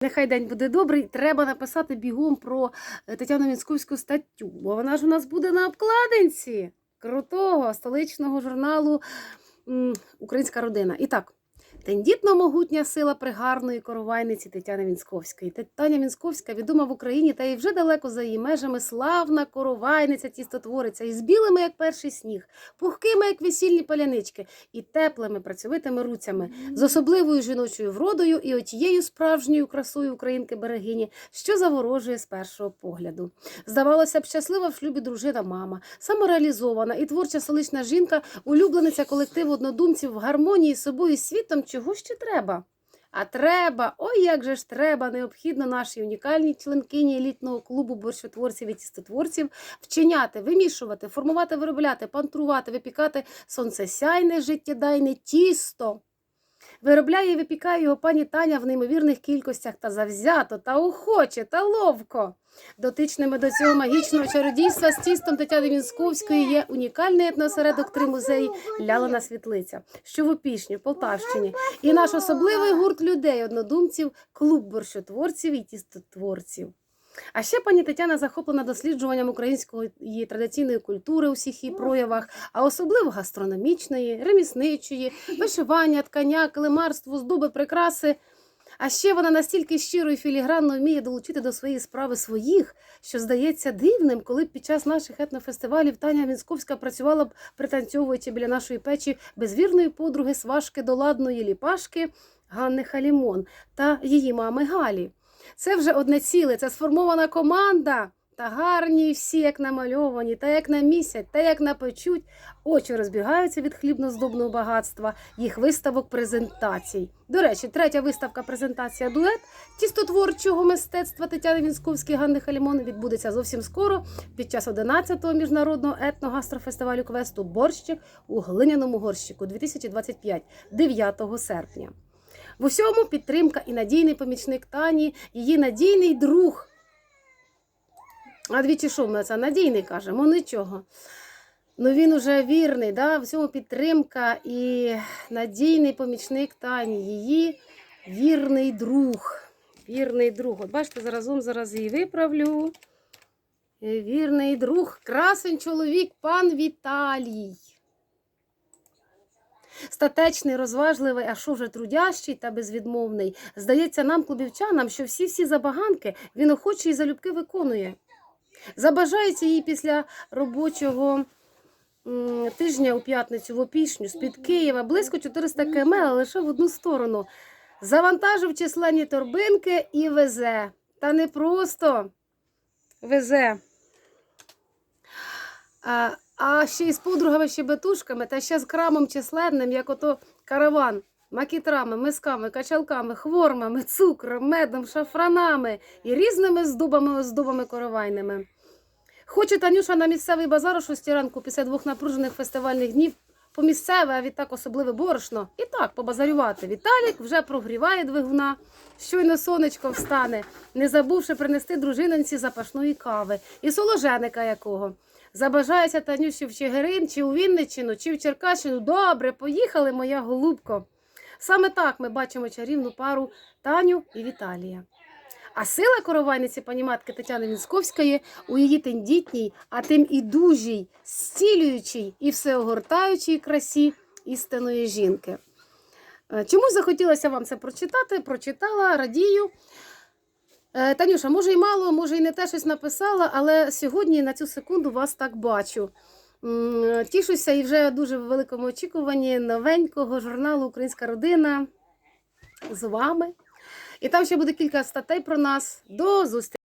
Нехай день буде добрий. Треба написати бігом про е, Тетяну Мінськовську статтю, бо вона ж у нас буде на обкладинці крутого столичного журналу Українська родина. І так. Тендітно могутня сила пригарної коровайниці Тетяни Мінськовської. Тетяня Мінськовська відома в Україні та й вже далеко за її межами славна коровайниця тістотвориця із білими, як перший сніг, пухкими, як весільні палянички, і теплими працьовитими руцями, з особливою жіночою вродою і отією справжньою красою українки берегині, що заворожує з першого погляду. Здавалося б, щаслива в шлюбі дружина мама, самореалізована і творча столична жінка, улюблениця колективу однодумців в гармонії з собою і світом, чого ще треба? А треба, ой, як же ж треба, необхідно нашій унікальній членкині елітного клубу борщотворців і тістотворців вчиняти, вимішувати, формувати, виробляти, пантрувати, випікати сонцесяйне життєдайне тісто. Виробляє і випікає його пані Таня в неймовірних кількостях та завзято, та охоче, та ловко. Дотичними до цього магічного чародійства з тістом Тетяни Мінськовської є унікальний етносередок три музеї Лялина Світлиця, що в Опішні, в Полтавщині, і наш особливий гурт людей, однодумців, клуб борщотворців і тістотворців. А ще пані Тетяна захоплена досліджуванням української традиційної культури у всіх її проявах, а особливо гастрономічної, ремісничої, вишивання, ткання, килимарство, здоби, прикраси. А ще вона настільки щиро і філігранно вміє долучити до своєї справи своїх, що здається дивним, коли б під час наших етнофестивалів Таня Мінськовська працювала б, пританцьовуючи біля нашої печі безвірної подруги сважки доладної ліпашки Ганни Халімон та її мами Галі. Це вже одне ціле, це сформована команда. Та гарні всі, як намальовані, та як намісять, та як напечуть. Очі розбігаються від хлібно-здобного багатства, їх виставок презентацій. До речі, третя виставка презентація дует тістотворчого мистецтва Тетяни Вінськовської Ганни Халімон відбудеться зовсім скоро під час 11-го міжнародного етногастрофестивалю квесту Борщик у глиняному горщику 2025, 9 серпня. В усьому підтримка і надійний помічник Тані, її надійний друг. А двічі що ми це надійний кажемо, нічого. Ну він уже вірний, да? в всьому підтримка і надійний помічник Тані, її вірний друг. Вірний друг. От бачите, заразом зараз її виправлю. Вірний друг, красень чоловік, пан Віталій. Статечний, розважливий, а що вже трудящий та безвідмовний. Здається нам, клубівчанам, що всі-всі забаганки він охоче і залюбки виконує. Забажається їй після робочого тижня у п'ятницю в Опішню з-під Києва близько 400 км, але лише в одну сторону. Завантажив численні торбинки і везе. Та не просто везе. А, а ще й з подругами щебетушками, та ще з крамом численним, як ото караван, макітрами, мисками, качалками, хвормами, цукром, медом, шафранами і різними здобами, оздобами коровайними. Хоче Танюша на місцевий базар о 6 ранку після двох напружених фестивальних днів по місцеве, а відтак особливе борошно, і так побазарювати. Віталік вже прогріває двигуна, щойно сонечко встане, не забувши принести дружинонці запашної кави і соложеника якого. Забажається Танюші в Чигирин, чи у Вінниччину, чи в Черкащину. Добре, поїхали, моя голубко. Саме так ми бачимо чарівну пару Таню і Віталія. А сила коровайниці пані матки Тетяни Вінськовської у її тендітній, а тим і дужій, зцілюючій і всеогортаючій красі істинної жінки. Е, Чомусь захотілося вам це прочитати, прочитала, радію. Е, Танюша, може і мало, може і не те щось написала, але сьогодні на цю секунду вас так бачу. Тішуся і вже в дуже великому очікуванні новенького журналу Українська родина з вами. І там ще буде кілька статей про нас. До зустрічі!